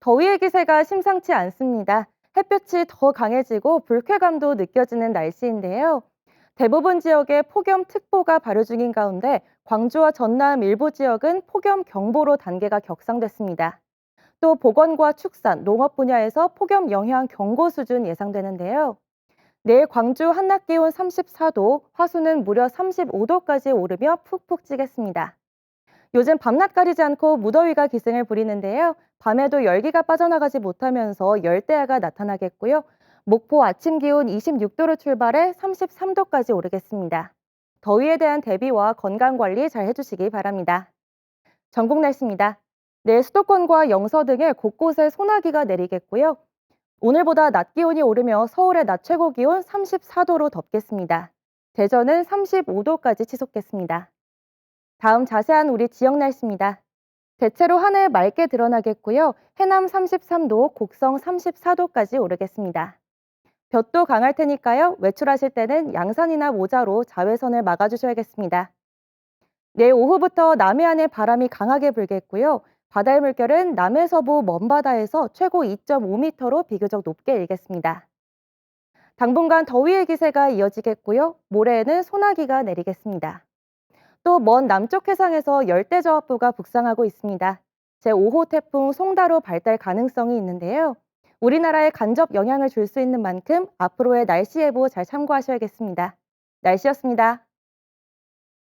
더위의 기세가 심상치 않습니다. 햇볕이 더 강해지고 불쾌감도 느껴지는 날씨인데요. 대부분 지역에 폭염특보가 발효 중인 가운데 광주와 전남 일부 지역은 폭염 경보로 단계가 격상됐습니다. 또 보건과 축산, 농업 분야에서 폭염 영향 경고 수준 예상되는데요. 내일 광주 한낮 기온 34도, 화수는 무려 35도까지 오르며 푹푹 찌겠습니다. 요즘 밤낮 가리지 않고 무더위가 기승을 부리는데요. 밤에도 열기가 빠져나가지 못하면서 열대야가 나타나겠고요. 목포 아침 기온 26도로 출발해 33도까지 오르겠습니다. 더위에 대한 대비와 건강 관리 잘 해주시기 바랍니다. 전국 날씨입니다. 내일 수도권과 영서 등의 곳곳에 소나기가 내리겠고요. 오늘보다 낮 기온이 오르며 서울의 낮 최고 기온 34도로 덥겠습니다. 대전은 35도까지 치솟겠습니다. 다음 자세한 우리 지역 날씨입니다. 대체로 하늘 맑게 드러나겠고요. 해남 33도, 곡성 34도까지 오르겠습니다. 볕도 강할 테니까요. 외출하실 때는 양산이나 모자로 자외선을 막아주셔야겠습니다. 내일 오후부터 남해안에 바람이 강하게 불겠고요. 바다의 물결은 남해서부 먼바다에서 최고 2.5m로 비교적 높게 일겠습니다. 당분간 더위의 기세가 이어지겠고요. 모레에는 소나기가 내리겠습니다. 또 먼 남쪽 해상에서 열대저압부가 북상하고 있습니다. 제5호 태풍 송다로 발달 가능성이 있는데요. 우리나라에 간접 영향을 줄 수 있는 만큼 앞으로의 날씨 예보 잘 참고하셔야겠습니다. 날씨였습니다.